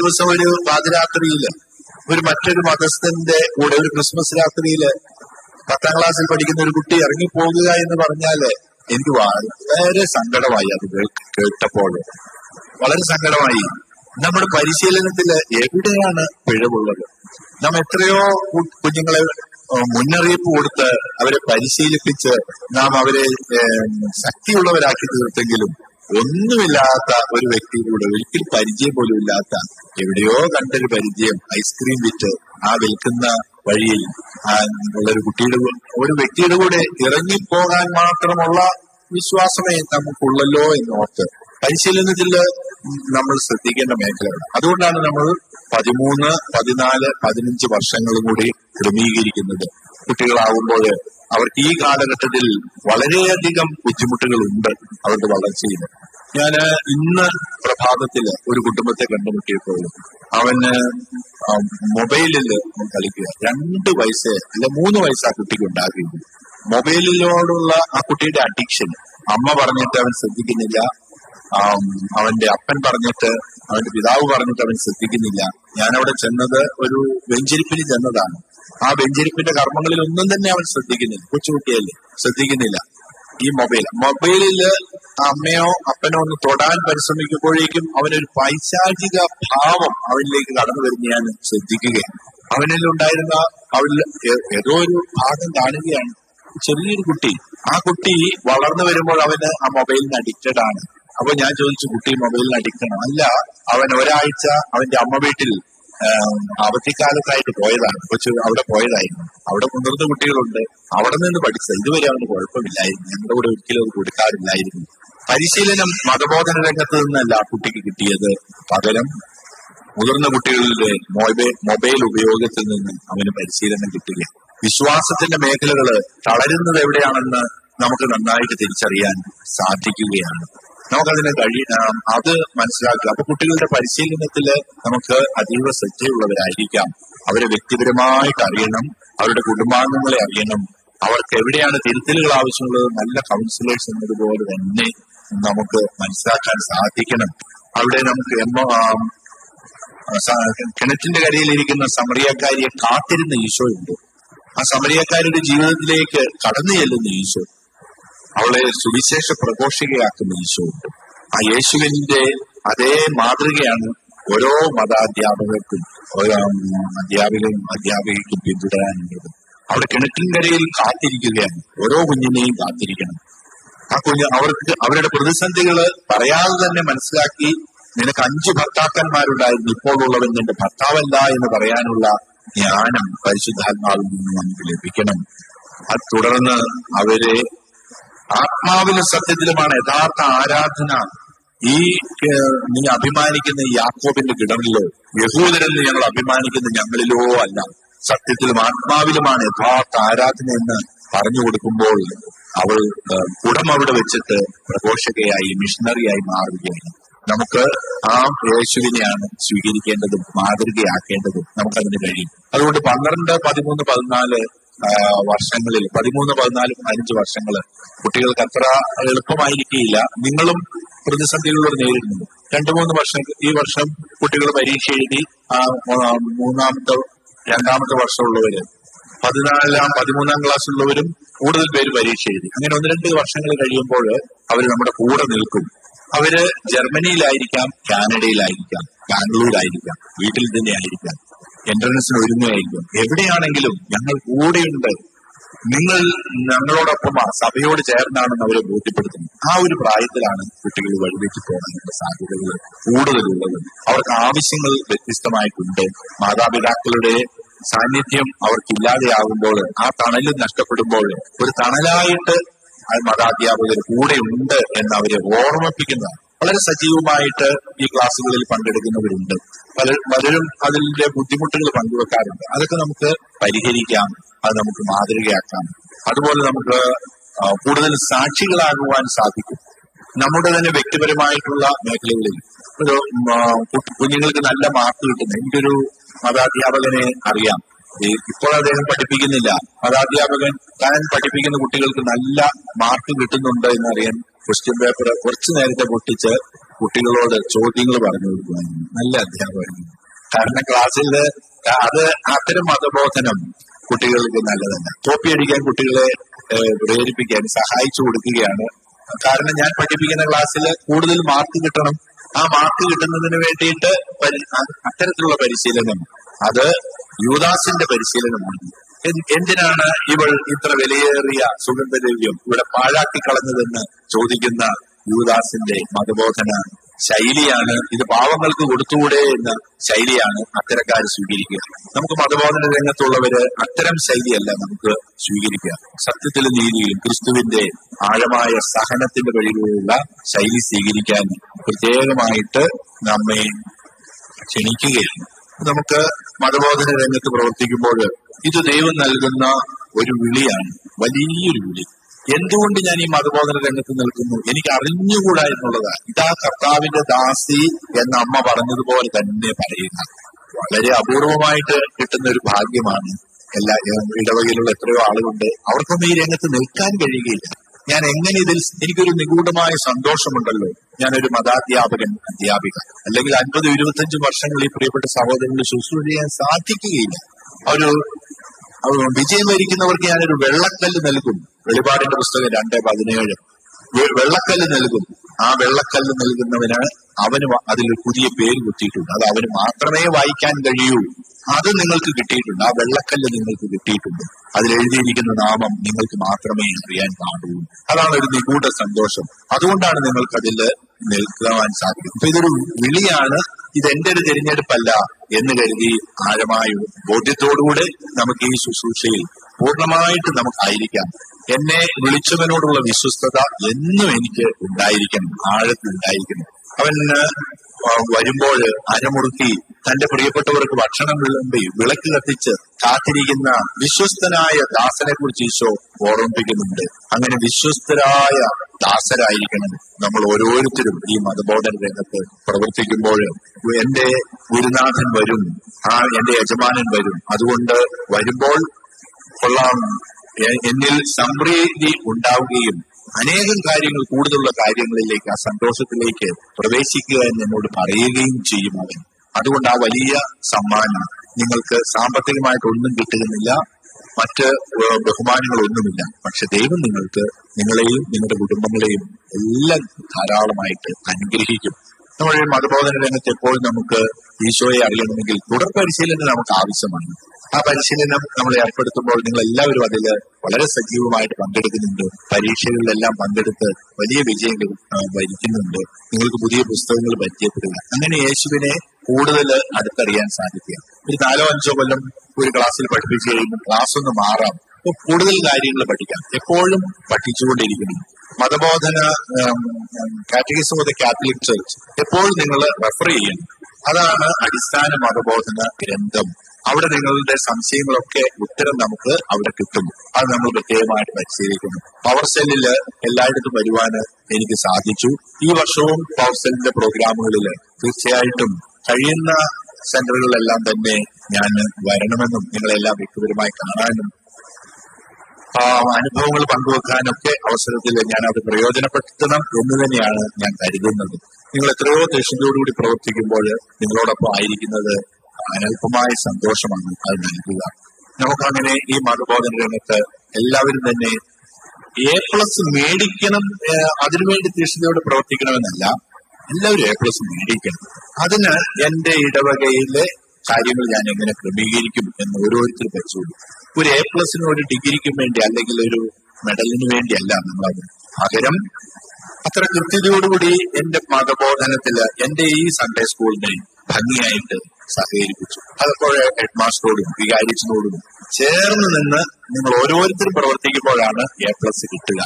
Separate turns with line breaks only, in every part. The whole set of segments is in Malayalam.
ദിവസം ഒരു പാതിരാത്രിയിൽ ഒരു മറ്റൊരു മതസ്ഥന്റെ കൂടെ ഒരു ക്രിസ്മസ് രാത്രിയിൽ പത്താം ക്ലാസ്സിൽ പഠിക്കുന്ന ഒരു കുട്ടി ഇറങ്ങിപ്പോകുക എന്ന് പറഞ്ഞാൽ എനിക്ക് വളരെ സങ്കടമായി അത് കേട്ടപ്പോൾ. വളരെ സങ്കടമായി. നമ്മുടെ പരിശീലനത്തിൽ എവിടെയാണ് പിഴവുള്ളത്? നാം എത്രയോ കുഞ്ഞുങ്ങളെ മുന്നറിയിപ്പ് കൊടുത്ത് അവരെ പരിശീലിപ്പിച്ച് നാം അവരെ ശക്തിയുള്ളവരാക്കി തീർത്തെങ്കിലും ഒന്നുമില്ലാത്ത ഒരു വ്യക്തിയിലൂടെ ഒരിക്കലും പരിചയം പോലും ഇല്ലാത്ത എവിടെയോ കണ്ടൊരു പരിചയം ഐസ്ക്രീം വിറ്റ് ആ വിൽക്കുന്ന വഴിയിൽ ആ ഉള്ള ഒരു കുട്ടിയുടെ ഒരു വ്യക്തിയുടെ കൂടെ ഇറങ്ങിപ്പോകാൻ മാത്രമുള്ള വിശ്വാസമേ നമുക്കുള്ളല്ലോ എന്ന് ഓർത്ത് പരിശീലനത്തിൽ നമ്മൾ ശ്രദ്ധിക്കേണ്ട മേഖലയാണ് അതുകൊണ്ടാണ് നമ്മൾ പതിമൂന്ന് പതിനാല് പതിനഞ്ച് വർഷങ്ങളും കൂടി ക്രമീകരിക്കുന്നത്. കുട്ടികളാവുമ്പോൾ അവർക്ക് ഈ കാലഘട്ടത്തിൽ വളരെയധികം ബുദ്ധിമുട്ടുകളുണ്ട് അവരുടെ വളർച്ചയിൽ. ഞാൻ ഇന്ന് പ്രഭാതത്തിൽ ഒരു കുടുംബത്തെ കണ്ടുമുട്ടിയപ്പോൾ അവന് മൊബൈലിൽ കളിക്കുക. രണ്ട് വയസ്സ് അല്ലെ മൂന്ന് വയസ്സ് ആ കുട്ടിക്ക് ഉണ്ടാകുകയുള്ളൂ. മൊബൈലിനോടുള്ള ആ കുട്ടിയുടെ അഡിക്ഷൻ. അമ്മ പറഞ്ഞിട്ട് അവൻ ശ്രദ്ധിക്കുന്നില്ല. അവന്റെ അപ്പൻ പറഞ്ഞിട്ട് അവന്റെ പിതാവ് പറഞ്ഞിട്ട് അവൻ ശ്രദ്ധിക്കുന്നില്ല. ഞാൻ അവിടെ ചെന്നത് ഒരു വെഞ്ചരിപ്പിന് ചെന്നതാണ്. ആ വെഞ്ചരിപ്പിന്റെ കർമ്മങ്ങളിൽ ഒന്നും തന്നെ അവൻ ശ്രദ്ധിക്കുന്നില്ല. കൊച്ചുകുട്ടിയല്ലേ? ശ്രദ്ധിക്കുന്നില്ല. ഈ മൊബൈൽ. മൊബൈലിൽ അമ്മയോ അപ്പനോ ഒന്ന് തൊടാൻ പരിശ്രമിക്കുമ്പോഴേക്കും അവനൊരു പൈശാചിക ഭാവം അവനിലേക്ക് കടന്നു വരുന്ന ഞാൻ ശ്രദ്ധിക്കുകയാണ്. അവനിൽ ഉണ്ടായിരുന്ന അവനിൽ ഏതോ ഒരു ഭാഗം കാണുകയാണ്. ചെറിയൊരു കുട്ടി. ആ കുട്ടി വളർന്നു വരുമ്പോൾ അവന് ആ മൊബൈലിന് അഡിക്റ്റഡ് ആണ്. അപ്പൊ ഞാൻ ചോദിച്ചു കുട്ടി മൊബൈലിൽ അഡിക്റ്റഡ് അല്ല അവൻ ഒരാഴ്ച അവന്റെ അമ്മ വീട്ടിൽ അവധിക്കാലത്തായിട്ട് പോയതാണ്. കൊച്ചു അവിടെ പോയതായിരുന്നു. അവിടെ മുതിർന്ന കുട്ടികളുണ്ട്. അവിടെ നിന്ന് പഠിച്ചത്. ഇതുവരെ അവന് കുഴപ്പമില്ലായിരുന്നു. ഞങ്ങളുടെ കൂടെ ഒരിക്കലും അത് കൊടുക്കാറില്ലായിരുന്നു. പരിശീലനം മതബോധന രംഗത്ത് നിന്നല്ല കുട്ടിക്ക് കിട്ടിയത്. പകരം മുതിർന്ന കുട്ടികളിലെ മൊബൈൽ മൊബൈൽ ഉപയോഗത്തിൽ നിന്ന് അവന് പരിശീലനം കിട്ടുക വിശ്വാസത്തിന്റെ മേഖലകൾ തളരുന്നത് എവിടെയാണെന്ന് നമുക്ക് നന്നായിട്ട് തിരിച്ചറിയാൻ സാധിക്കുകയാണ്. നമുക്കതിന് കഴി അത് മനസ്സിലാക്കുക. അപ്പൊ കുട്ടികളുടെ പരിശീലനത്തിൽ നമുക്ക് അതീവ ശ്രദ്ധയുള്ളവരായിരിക്കാം. അവരെ വ്യക്തിപരമായിട്ട് അറിയണം അവരുടെ കുടുംബാംഗങ്ങളെ അറിയണം. അവർക്ക് എവിടെയാണ് തിരുത്തലുകൾ ആവശ്യമുള്ളത് നല്ല കൗൺസിലേഴ്സ് എന്നതുപോലെ തന്നെ നമുക്ക് മനസ്സിലാക്കാൻ സാധിക്കണം. അവിടെ നമുക്ക് എമ്മ കിണറ്റിന്റെ കരയിലിരിക്കുന്ന സമറിയക്കാരിയെ കാത്തിരുന്ന ഈശോയുണ്ട്. ആ സമറിയക്കാരുടെ ജീവിതത്തിലേക്ക് കടന്നു ചെല്ലുന്ന ഈശോ. അവളെ സുവിശേഷ പ്രഘോഷികയാക്കുന്ന ഈശോയുണ്ട് ആ യേശുവിന്റെ അതേ മാതൃകയാണ് ഓരോ മതാധ്യാപകർക്കും ഓരോ അധ്യാപകരും അധ്യാപികയ്ക്കും പിന്തുടരാനുള്ളത്. അവിടെ കിണറ്റിൻകരയിൽ കാത്തിരിക്കുകയാണ് ഓരോ കുഞ്ഞിനെയും കാത്തിരിക്കണം. ആ കുഞ്ഞ് അവർക്ക് അവരുടെ പ്രതിസന്ധികൾ പറയാതെ തന്നെ മനസ്സിലാക്കി നിനക്ക് അഞ്ച് ഭർത്താക്കന്മാരുണ്ടായിരുന്നു ഇപ്പോൾ ഉള്ളവൻ നിന്റെ ഭർത്താവല്ല എന്ന് പറയാനുള്ള ജ്ഞാനം പരിശുദ്ധാത്മാവിൽ നിന്ന് നമുക്ക് ലഭിക്കണം. അത് തുടർന്ന് അവരെ ആത്മാവിലും സത്യത്തിലുമാണ് യഥാർത്ഥ ആരാധന. ഈ നീ അഭിമാനിക്കുന്ന യാക്കോബിന്റെ കിടന്നിലോ യഹൂദരെന്ന് ഞങ്ങൾ അഭിമാനിക്കുന്ന ഞങ്ങളിലോ അല്ല. സത്യത്തിലും ആത്മാവിലുമാണ് യഥാർത്ഥ ആരാധന എന്ന് പറഞ്ഞു കൊടുക്കുമ്പോൾ അവൾ ഉടമവിടെ വെച്ചിട്ട് പ്രഘോഷകയായി മിഷണറിയായി മാറുകയാണ്. നമുക്ക് ആ യേശുവിനെയാണ് സ്വീകരിക്കേണ്ടതും മാതൃകയാക്കേണ്ടതും നമുക്കതിന് കഴിയും. അതുകൊണ്ട് പന്ത്രണ്ട് പതിമൂന്ന് പതിനാല് വർഷങ്ങളിൽ പതിമൂന്ന് പതിനാല് പതിനഞ്ച് വർഷങ്ങൾ കുട്ടികൾക്ക് അത്ര എളുപ്പമായിരിക്കില്ല നിങ്ങളും പ്രതിസന്ധികളോട് നേരിടുന്നു. രണ്ടു മൂന്ന് വർഷം ഈ വർഷം കുട്ടികൾ പരീക്ഷ എഴുതി മൂന്നാമത്തെ രണ്ടാമത്തെ വർഷമുള്ളവര് പതിനാലാം പതിമൂന്നാം ക്ലാസ്സിലുള്ളവരും കൂടുതൽ പേര് പരീക്ഷ എഴുതി. അങ്ങനെ ഒന്ന് രണ്ട് വർഷങ്ങൾ കഴിയുമ്പോൾ അവർ നമ്മുടെ കൂടെ നിൽക്കും. അവർ ജർമ്മനിയിലായിരിക്കാം കാനഡയിലായിരിക്കാം ബാംഗ്ലൂരായിരിക്കാം വീട്ടിൽ തന്നെ ആയിരിക്കാം എൻട്രൻസിന് ഒരുങ്ങുകയായിരിക്കും എവിടെയാണെങ്കിലും ഞങ്ങൾ കൂടെയുണ്ട്. നിങ്ങൾ ഞങ്ങളോടൊപ്പം സഭയോട് ചേർന്നാണെന്ന് അവരെ ബോധ്യപ്പെടുത്തുന്നു. ആ ഒരു പ്രായത്തിലാണ് കുട്ടികൾ വഴിതെറ്റി പോകാനുള്ള സാധ്യതകൾ കൂടുതലുള്ളത്. അവർക്ക് ആവശ്യങ്ങൾ വ്യത്യസ്തമായിട്ടുണ്ട്. മാതാപിതാക്കളുടെ സാന്നിധ്യം അവർക്കില്ലാതെയാകുമ്പോൾ ആ തണൽ നഷ്ടപ്പെടുമ്പോൾ ഒരു തണലായിട്ട് മതാധ്യാപകർ കൂടെ ഉണ്ട് എന്ന് അവരെ ഓർമ്മിപ്പിക്കുന്നതാണ്. വളരെ സജീവമായിട്ട് ഈ ക്ലാസ്സുകളിൽ പങ്കെടുക്കുന്നവരുണ്ട്. പല പലരും അതിന്റെ ബുദ്ധിമുട്ടുകൾ പങ്കുവെക്കാറുണ്ട്. അതൊക്കെ നമുക്ക് പരിഹരിക്കാം. അത് നമുക്ക് മാതൃകയാക്കാം. അതുപോലെ നമുക്ക് കൂടുതൽ സാക്ഷികളാകുവാൻ സാധിക്കും. നമ്മുടെ തന്നെ വ്യക്തിപരമായിട്ടുള്ള മേഖലകളിൽ. ഒരു കുഞ്ഞുങ്ങൾക്ക് നല്ല മാർക്ക് കിട്ടുന്നു. എനിക്കൊരു മതാധ്യാപകനെ അറിയാം. ഇപ്പോൾ അദ്ദേഹം പഠിപ്പിക്കുന്നില്ല. മതാധ്യാപകൻ താൻ പഠിപ്പിക്കുന്ന കുട്ടികൾക്ക് നല്ല മാർക്ക് കിട്ടുന്നുണ്ട് എന്നറിയാൻ ക്വസ്റ്റ്യൻ പേപ്പർ കുറച്ചു നേരത്തെ പൊട്ടിച്ച് കുട്ടികളോട് ചോദ്യങ്ങൾ പറഞ്ഞു കൊടുക്കുമായിരുന്നു നല്ല അധ്യാപകനാണ്. കാരണം ക്ലാസ്സിൽ അത് അത്തരം മതബോധനം കുട്ടികൾക്ക് നല്ലതല്ല. കോപ്പി അടിക്കാൻ കുട്ടികളെ പ്രേരിപ്പിക്കാൻ സഹായിച്ചു കൊടുക്കുകയാണ്. കാരണം ഞാൻ പഠിപ്പിക്കുന്ന ക്ലാസ്സിൽ കൂടുതൽ മാർക്ക് കിട്ടണം. ആ മാർക്ക് കിട്ടുന്നതിന് വേണ്ടിയിട്ട് അത്തരത്തിലുള്ള പരിശീലനം അത് യുവദാസിന്റെ പരിശീലനമാണ്. എന്തിനാണ് ഇവൾ ഇത്ര വിലയേറിയ സുഗന്ധദ്രവ്യം ഇവിടെ പാഴാക്കി കളഞ്ഞതെന്ന് ചോദിക്കുന്ന യുവദാസിന്റെ മതബോധന ശൈലിയാണ്. ഇത് പാവങ്ങൾക്ക് കൊടുത്തുകൂടെ എന്ന ശൈലിയാണ് അത്തരക്കാർ സ്വീകരിക്കുക. നമുക്ക് മതബോധന രംഗത്തുള്ളവര് അത്തരം ശൈലിയല്ല നമുക്ക് സ്വീകരിക്കുക. സത്യത്തിലും നീതിയിലും ക്രിസ്തുവിന്റെ ആഴമായ സഹനത്തിന്റെ വഴിയിലുള്ള ശൈലി സ്വീകരിക്കാൻ പ്രത്യേകമായിട്ട് നമ്മെ ക്ഷണിക്കുകയാണ്. നമുക്ക് മതബോധന രംഗത്ത് പ്രവർത്തിക്കുമ്പോൾ ഇത് ദൈവം നൽകുന്ന ഒരു വിളിയാണ്. വലിയൊരു വിളി. എന്തുകൊണ്ട് ഞാൻ ഈ മതബോധന രംഗത്ത് നിൽക്കുന്നു? എനിക്ക് അറിഞ്ഞുകൂടാ എന്നുള്ളതാ ഇതാ കർത്താവിന്റെ ദാസി എന്ന അമ്മ പറഞ്ഞതുപോലെ തന്നെ പറയുക വളരെ അപൂർവമായിട്ട് കിട്ടുന്ന ഒരു ഭാഗ്യമാണ്. എല്ലാ ഇടവകയിലുള്ള എത്രയോ ആളുകളുണ്ട്. അവർക്കൊന്നും ഈ രംഗത്ത് നിൽക്കാൻ കഴിയുകയില്ല. ഞാൻ എങ്ങനെ ഇതിൽ എനിക്കൊരു നിഗൂഢമായ സന്തോഷമുണ്ടല്ലോ. ഞാനൊരു മതാധ്യാപകൻ അധ്യാപിക. അല്ലെങ്കിൽ അൻപത് ഇരുപത്തഞ്ച് വർഷങ്ങൾ ഈ പ്രിയപ്പെട്ട സഹോദരങ്ങൾ ശുശ്രൂഷ ചെയ്യാൻ സാധിക്കുകയില്ല. ഒരു വിജയം വരിക്കുന്നവർക്ക് ഞാനൊരു വെള്ളക്കല്ല് നൽകും വെളിപാടിന്റെ പുസ്തകം രണ്ട് പതിനേഴ്. വെള്ളക്കല്ല് നൽകും ആ വെള്ളക്കല്ല് നൽകുന്നവന് അവന് അതിൽ പുതിയ പേര് കുത്തിയിട്ടുണ്ട് അത് അവന് മാത്രമേ വായിക്കാൻ കഴിയൂ. അത് നിങ്ങൾക്ക് കിട്ടിയിട്ടുണ്ട്. ആ വെള്ളക്കല്ല് നിങ്ങൾക്ക് കിട്ടിയിട്ടുണ്ട്. അതിൽ എഴുതിയിരിക്കുന്ന നാമം നിങ്ങൾക്ക് മാത്രമേ അറിയാൻ പാടുള്ളൂ. അതാണ് ഒരു നിഗൂഢ സന്തോഷം. അതുകൊണ്ടാണ് നിങ്ങൾക്ക് അതിൽ നിൽക്കുവാൻ സാധിക്കും. അപ്പൊ ഇതൊരു വിളിയാണ്. ഇത് ഒരു തിരഞ്ഞെടുപ്പല്ല എന്ന് കരുതി ആഴമായ ബോധ്യത്തോടുകൂടെ നമുക്ക് ഈ ശുശ്രൂഷയിൽ പൂർണമായിട്ട് നമുക്കായിരിക്കാം. എന്നെ വിളിച്ചവനോടുള്ള വിശ്വസ്തത എന്നും എനിക്ക് ഉണ്ടായിരിക്കണം. ആഴത്തിൽ ഉണ്ടായിരിക്കണം. അവന് വരുമ്പോൾ അരമുറുക്കി തന്റെ പ്രിയപ്പെട്ടവർക്ക് ഭക്ഷണം വിളമ്പി വിളക്ക് കത്തിച്ച് കാത്തിരിക്കുന്ന വിശ്വസ്തനായ ദാസനെ കുറിച്ച് ഈശോ ഓർമ്മിപ്പിക്കുന്നുണ്ട്. അങ്ങനെ വിശ്വസ്തരായ ദാസരായിരിക്കണം നമ്മൾ ഓരോരുത്തരും ഈ മതബോധന രംഗത്ത് പ്രവർത്തിക്കുമ്പോൾ. എന്റെ ഗുരുനാഥൻ വരും ആ എന്റെ യജമാനൻ വരും. അതുകൊണ്ട് വരുമ്പോൾ കൊള്ളാം. എന്നിൽ സംപ്രീതി ഉണ്ടാവുകയും അനേകം കാര്യങ്ങൾ കൂടുതലുള്ള കാര്യങ്ങളിലേക്ക് ആ സന്തോഷത്തിലേക്ക് പ്രവേശിക്കുക എന്ന് എന്നോട് പറയുകയും ചെയ്യും അവൻ. അതുകൊണ്ട് ആ വലിയ സമ്മാനം നിങ്ങൾക്ക് സാമ്പത്തികമായിട്ട് ഒന്നും കിട്ടുന്നില്ല മറ്റ് ബഹുമാനങ്ങളൊന്നുമില്ല. പക്ഷെ ദൈവം നിങ്ങൾക്ക് നിങ്ങളെയും നിങ്ങളുടെ കുടുംബങ്ങളെയും എല്ലാം ധാരാളമായിട്ട് അനുഗ്രഹിക്കും. നമ്മൾ ഈ മതബോധന രംഗത്ത് എപ്പോഴും നമുക്ക് ഈശോയെ അറിയണമെങ്കിൽ തുടർ പരിശീലനം നമുക്ക് ആവശ്യമാണ്. ആ പരിശീലനം നമ്മൾ ഏർപ്പെടുത്തുമ്പോൾ നിങ്ങൾ എല്ലാവരും അതിൽ വളരെ സജീവമായിട്ട് പങ്കെടുക്കുന്നുണ്ട്. പരീക്ഷകളിലെല്ലാം പങ്കെടുത്ത് വലിയ വിജയങ്ങൾ വരിക്കുന്നുണ്ട്. നിങ്ങൾക്ക് പുതിയ പുസ്തകങ്ങൾ പരിചയപ്പെടുക അങ്ങനെ യേശുവിനെ കൂടുതൽ അടുത്തറിയാൻ സാധിക്കുക. ഒരു നാലോ അഞ്ചോ കൊല്ലം ഒരു ക്ലാസ്സിൽ പഠിപ്പിച്ചു കഴിയുമ്പോൾ ക്ലാസ് ഒന്ന് മാറാം. അപ്പൊ കൂടുതൽ കാര്യങ്ങൾ പഠിക്കാം. എപ്പോഴും പഠിച്ചുകൊണ്ടിരിക്കണം മതബോധന catechism of the Catholic church എപ്പോഴും നിങ്ങൾ റെഫർ ചെയ്യണം. അതാണ് അടിസ്ഥാന മതബോധന ഗ്രന്ഥം. അവിടെ നിങ്ങളുടെ സംശയങ്ങളൊക്കെ ഉത്തരം നമുക്ക് അവിടെ കിട്ടും. അത് നമ്മൾ പ്രത്യേകമായിട്ട് പരിശീലിക്കുന്നു. പവർ സെല്ലിൽ എല്ലായിടത്തും വരുവാന് എനിക്ക് സാധിച്ചു. ഈ വർഷവും പവർ സെല്ലിന്റെ പ്രോഗ്രാമുകളിൽ തീർച്ചയായിട്ടും കഴിയുന്ന സെന്ററുകളിലെല്ലാം തന്നെ ഞാൻ വരണമെന്നും നിങ്ങളെല്ലാം വ്യക്തിപരമായി കാണാനും അനുഭവങ്ങൾ പങ്കുവെക്കാനൊക്കെ അവസരത്തിൽ ഞാൻ അത് പ്രയോജനപ്പെടുത്തണം എന്ന് തന്നെയാണ് ഞാൻ കരുതുന്നത്. നിങ്ങൾ എത്രയോ ദേഷ്യത്തോടുകൂടി പ്രവർത്തിക്കുമ്പോൾ നിങ്ങളോടൊപ്പം ആയിരിക്കുന്നത് അനൽപമായ സന്തോഷമാണ് അത് നൽകുക. നമുക്കങ്ങനെ ഈ മതബോധന രംഗത്ത് എല്ലാവരും തന്നെ എ പ്ലസ് മേടിക്കണം അതിനുവേണ്ടി തീക്ഷ്ണതയോടെ പ്രവർത്തിക്കണമെന്നല്ല എല്ലാവരും എ പ്ലസ് മേടിക്കണം. അതിന് എന്റെ ഇടവകയിലെ കാര്യങ്ങൾ ഞാൻ എങ്ങനെ ക്രമീകരിക്കും എന്ന് ഓരോരുത്തർ പരിശോധിക്കും. ഒരു എ പ്ലസിനും ഒരു ഡിഗ്രിക്കും വേണ്ടി അല്ലെങ്കിൽ ഒരു മെഡലിന് വേണ്ടിയല്ല നമ്മളത് പകരം അത്ര കൃത്യതയോടുകൂടി എന്റെ മതബോധനത്തിൽ എന്റെ ഈ സൺഡേ സ്കൂളിനെ ഭംഗിയായിട്ട് സഹകരിപ്പിച്ചു. അതൊക്കെ ഹെഡ് മാസ്റ്ററോടും വികാരിച്ചിനോടും ചേർന്ന് നിന്ന് നിങ്ങൾ ഓരോരുത്തരും പ്രവർത്തിക്കുമ്പോഴാണ് എ പ്ലസ് കിട്ടുക.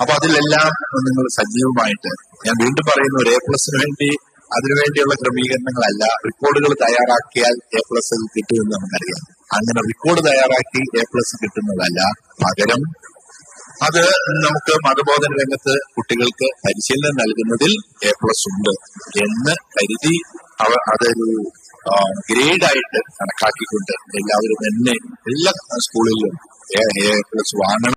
അപ്പൊ അതിലെല്ലാം നിങ്ങൾ സജീവമായിട്ട് ഞാൻ വീണ്ടും പറയുന്നു ഒരു എ പ്ലസിന് വേണ്ടി അതിനുവേണ്ടിയുള്ള ക്രമീകരണങ്ങളല്ല റിപ്പോർട്ടുകൾ തയ്യാറാക്കിയാൽ എ പ്ലസ് കിട്ടുമെന്ന് നമുക്കറിയാം. അങ്ങനെ റിപ്പോർട്ട് തയ്യാറാക്കി എ പ്ലസ് കിട്ടുന്നതല്ല. പകരം അത് നമുക്ക് മതബോധന രംഗത്ത് കുട്ടികൾക്ക് പരിശീലനം നൽകുന്നതിൽ എ പ്ലസ് ഉണ്ട് എന്ന് കരുതി അവ അതൊരു ഗ്രേഡായിട്ട് കണക്കാക്കിക്കൊണ്ട് എല്ലാവരും തന്നെ എല്ലാ സ്കൂളിലും എ പ്ലസ് വാങ്ങണം.